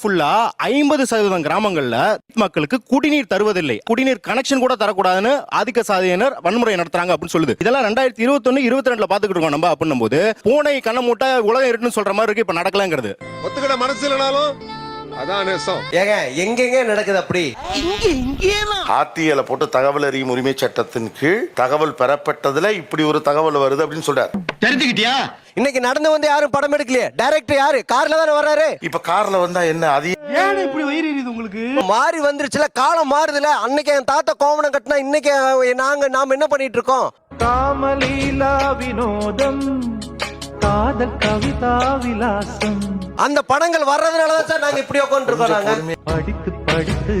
ஃபுல்லா ஐம்பது சதவீதம் கிராமங்கள்ல மக்களுக்கு குடிநீர் தருவதில்லை. குடிநீர் கனெக்ஷன் கூட தரக்கூடாதுன்னு ஆதிக்க சாதியினர் வன்முறை நடத்துறாங்க அப்படின்னு சொல்லுது. இதெல்லாம் ரெண்டாயிரத்தி இருபத்தொன்னு இருபத்தி ரெண்டுல பாத்துக்கிட்டு இருக்கோம் நம்ம அப்படின்னும் போது பூனை கண்ண மூட்டை உலகம் இருக்குன்னு சொல்ற மாதிரி இருக்கு இப்ப நடக்கலங்கிறது. ஒத்துக்கிட மனசு இல்லைனாலும் அதான் நேசம். ஏங்க எங்கெங்க நடக்குது அப்படி? ஆர்டிஐல போட்டு தகவல் அறியும் உரிமை சட்டத்தின் கீழ் தகவல் பெறப்பட்டதுல இப்படி ஒரு தகவல் வருது அப்படின்னு சொல்றாரு. தெரிஞ்சுக்கிட்டியா? இன்னைக்கு நடந்து வந்து யாரும் படம் எடுக்கலையே? டைரக்டர் யாரு? கார்ல தானே வர்றாரு. இப்ப கார்ல வந்தா என்ன? அது மாறி வந்துருச்சுல காலம் மாறுதுல. அன்னைக்கு என் தாத்தா கோவணம் கட்டினா இன்னைக்கு நாங்க நாம என்ன பண்ணிட்டு இருக்கோம்? காமலீலா வினோதம். காதல் கவிதா விலாசம். அந்த படங்கள் வர்றதுனாலதான் சார் நாங்க இப்படி உட்காந்து இருக்கோம் நாங்க. படித்து படித்து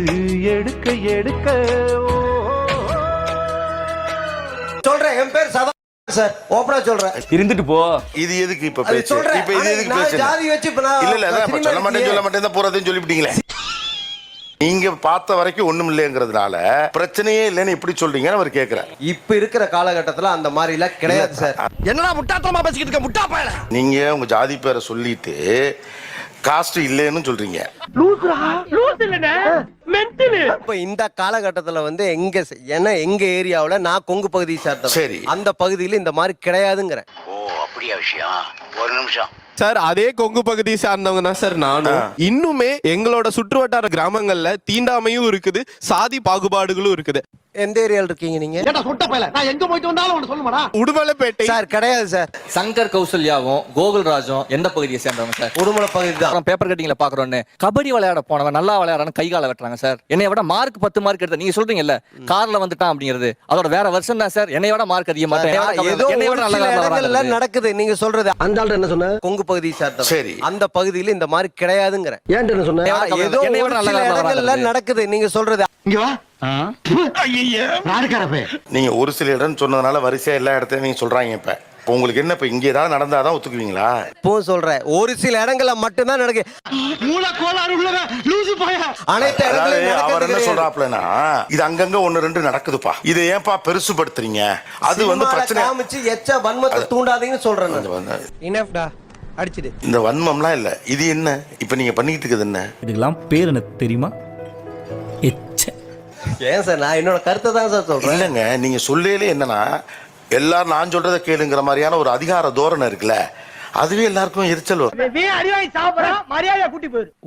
எடுக்க எடுக்க. ஓ, சொல்றேன் என் பேர் சதா சார். ஓப்பனா சொல்றேன். இருந்துட்டு போ. இது எதுக்கு இப்ப பேச்சு? சொல்றேன். இப்ப இது எதுக்கு பேச்சு? ஜாதி வச்சு இல்ல இல்ல சொல்ல மாட்டேன். சொல்ல மாட்டேன் தான் போறதையும் சொல்லிவிட்டீங்களே. நீங்க பார்த்த வரைக்கும் ஒண்ணும் இல்லைங்கிறதுனால பிரச்சனையே இல்லைன்னு எப்படி சொல்றீங்கன்னு அவர் கேக்குறாரு. இப்ப இருக்கிற காலகட்டத்துல அந்த மாதிரி எல்லாம் கிடையாது சார். என்னடா முட்டாத்தனமா பேசிக்கிட்டு இருக்க? முட்டா பயல. நீங்க உங்க ஜாதி பேரை சொல்லிட்டு காஸ்ட் இல்லைன்னு சொல்றீங்க. இப்ப இந்த காலகட்டத்துல வந்து எங்க ஏன்னா எங்க ஏரியாவுல நான் கொங்கு பகுதி சேர்த்தேன் சரி. அந்த பகுதியில இந்த மாதிரி கிடையாதுங்கிறேன் சார் அதே கொங்கு பகுதி சார்ந்தவங்க தான் சார் நானும். இன்னுமே எங்களோட சுற்றுவட்டார கிராமங்கள்ல தீண்டாமையும் இருக்குது சாதி பாகுபாடுகளும் இருக்குது. எந்த ஏரியால இருக்கீங்க நீங்க? ஏடா சொட்ட பயல? நான் எங்க போயிட்டு வந்தாலும் உனக்கு சொல்லுமாடா? உடுமலைப்பேட்டை. சார் கிடையாது சார். சங்கர் கௌசல்யாவும் கோகுல்ராஜும் எந்த பகுதியை சேர்ந்தவங்க சார்? உடுமலை பகுதி தான். பேப்பர் கட்டிங்ல பாக்குறோன்னு. கபடி விளையாட போனவன் நல்லா விளையாடுறான்னு கை கால வெட்டுறாங்க சார். என்னை விட மார்க் பத்து மார்க் எடுத்த நீங்க சொல்றீங்கல்ல கார்ல வந்துட்டான் அப்படிங்கிறது. அதோட வேற வருஷம் தான் சார். என்னை விட மார்க் அதிகமா ஏதோ என்னை விட நல்ல நடக்குது. நீங்க சொல்றது அந்த ஆள் என்ன சொன்ன? கொங்கு பகுதி சேர்த்தவன் சரி. அந்த பகுதியில இந்த மாதிரி கிடையாதுங்கிறேன் ஏன்ட்டு என்ன சொன்ன? ஏதோ நடக்குது. நீங்க சொல்றது இங்க நீங்க ஒரு சில இடம் சொன்னதுனால வரிசையா எல்லா இடத்தையும் நீங்க சொல்றாங்க இப்ப. இப்ப உங்களுக்கு என்ன இப்ப இங்க ஏதாவது நடந்தாதான் ஒத்துக்குவீங்களா? இப்போ சொல்றேன். ஒரு சில இடங்கள்ல மட்டும்தான் நடக்கு. அனைத்து அதாவது இடங்களையும் அவர் என்ன. சொல்றாப்லனா இது அங்கங்க ஒண்ணு ரெண்டு நடக்குதுப்பா. இதை ஏன்பா பெருசுபடுத்துறீங்க? அது வந்து பிரச்சனை. காமிச்சு எச்ச வன்மத்தை தூண்டாதீங்கன்னு. வந்து- இனஃப்டா அடிச்சிடு. இந்த வன்மம்லாம் இல்ல. இது என்ன? இப்ப நீங்க பண்ணிட்டு இருக்குது என்ன? இதுக்கெல்லாம் பேர் எனக்கு தெரியுமா? ஏன் சார்? நான் என்னோட கருத்தை தான் சார் சொல்றேன். இல்லைங்க நீங்க சொல்லையிலே என்னன்னா எல்லாரும் நான் சொல்றதை கேளுங்கிற மாதிரியான ஒரு அதிகார தோரணை இருக்குல்ல அதுவே எல்லாருக்கும் எரிச்சல் வரும்.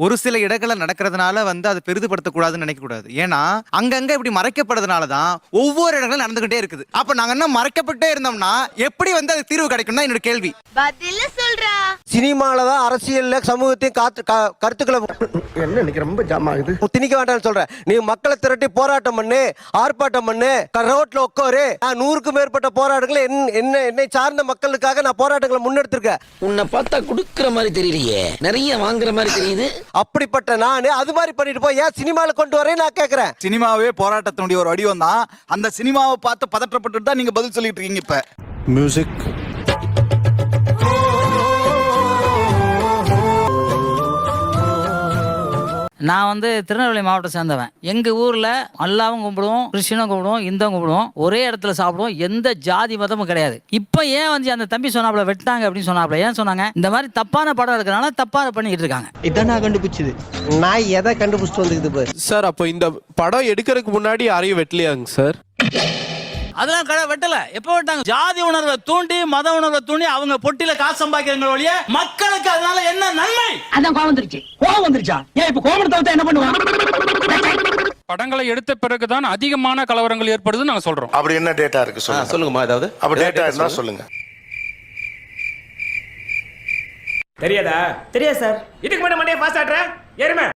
ஒரு சில இடங்கள்ல நடக்கிறதுனால வந்து அதை பெரிதுபடுத்தக்கூடாதுன்னு நினைக்க கூடாது. ஏன்னா அங்கங்க இப்படி மறைக்கப்படுறதுனால தான் ஒவ்வொரு இடங்களும் நடந்துகிட்டே இருக்குது. அப்ப நாங்க என்ன மறைக்கப்பட்டே இருந்தோம்னா எப்படி வந்து அது தீர்வு கிடைக்கும் தான் என்னோட கேள்வி. பதில சொல்றா. சினிமால தான் அரசியல்ல சமூகத்தையும் காத்து க- கருத்துக்களை என்ன இன்னைக்கு ரொம்ப ஜாம் ஆகுது? திணிக்க வேண்டாம்னு சொல்றேன் நீ மக்களை திரட்டி போராட்டம் பண்ணு ஆர்ப்பாட்டம் பண்ணு ரோட்ல உட்காரு. நான் நூறுக்கும் மேற்பட்ட போராட்டங்களை என்- என்ன என்னை சார்ந்த மக்களுக்காக நான் போராட்டங்களை முன்னெடுத்திருக்கேன். உன்னை பார்த்தா குடுக்குற மாதிரி தெரியலையே. நிறைய வாங்குற மாதிரி தெரியுது. அப்படிப்பட்ட நான் அது மாதிரி பண்ணிட்டு போய் ஏன் சினிமால கொண்டு வரேன் நான் கேக்குறேன். சினிமாவே போராட்டத்தினுடைய ஒரு வடிவம் தான் அந்த சினிமாவை பார்த்து பதற்றப்பட்டு தான் நீங்க பதில் சொல்லிட்டு இருக்கீங்க இப்ப. மியூசிக் நான் வந்து திருநெல்வேலி மாவட்டம் சேர்ந்தவன். எங்க ஊர்ல அல்லாவும் கும்பிடுவோம் கிறிஸ்டினும் கும்பிடுவோம் இந்தும் கும்பிடுவோம். ஒரே இடத்துல சாப்பிடுவோம். எந்த ஜாதி மதமும் கிடையாது. இப்போ ஏன் வந்து அந்த தம்பி சொன்னாப்ல வெட்டாங்க அப்படின்னு சொன்னாப்ல ஏன் சொன்னாங்க? இந்த மாதிரி தப்பான படம் இருக்கிறனால தப்பா பண்ணிட்டு இருக்காங்க. இதான் நான் கண்டுபிடிச்சது. நான் எதை கண்டுபிடிச்சிட்டு வந்துக்குது பாரு சார் அப்போ இந்த படம் எடுக்கிறதுக்கு முன்னாடி யாரையும் வெட்டலையாங்க சார்? அதெல்லாம் கடை வெட்டல. எப்போ வெட்டாங்க? ஜாதி உணர்வை தூண்டி மத உணர்வை தூண்டி அவங்க பொட்டில காசு சம்பாதிக்கிறாங்க ஒழிய மக்களுக்கு அதனால என்ன நன்மை? அதான் கோவம் வந்துருச்சு. கோவம் வந்துருச்சா? ஏன் இப்ப தவிர்த்தா என்ன பண்ணுவான்? படங்களை எடுத்த பிறகுதான் அதிகமான கலவரங்கள் ஏற்படுதுன்னு நாங்க சொல்றோம். அப்படி என்ன டேட்டா இருக்கு சொல்லுங்க? சொல்லுங்கம்மா ஏதாவது? அப்படி டேட்டா இருந்தா சொல்லுங்க. தெரியாதா? தெரியாது சார். இதுக்கு முன்னாடி மண்டியை பாஸ் ஆட்ற ஏறுமே.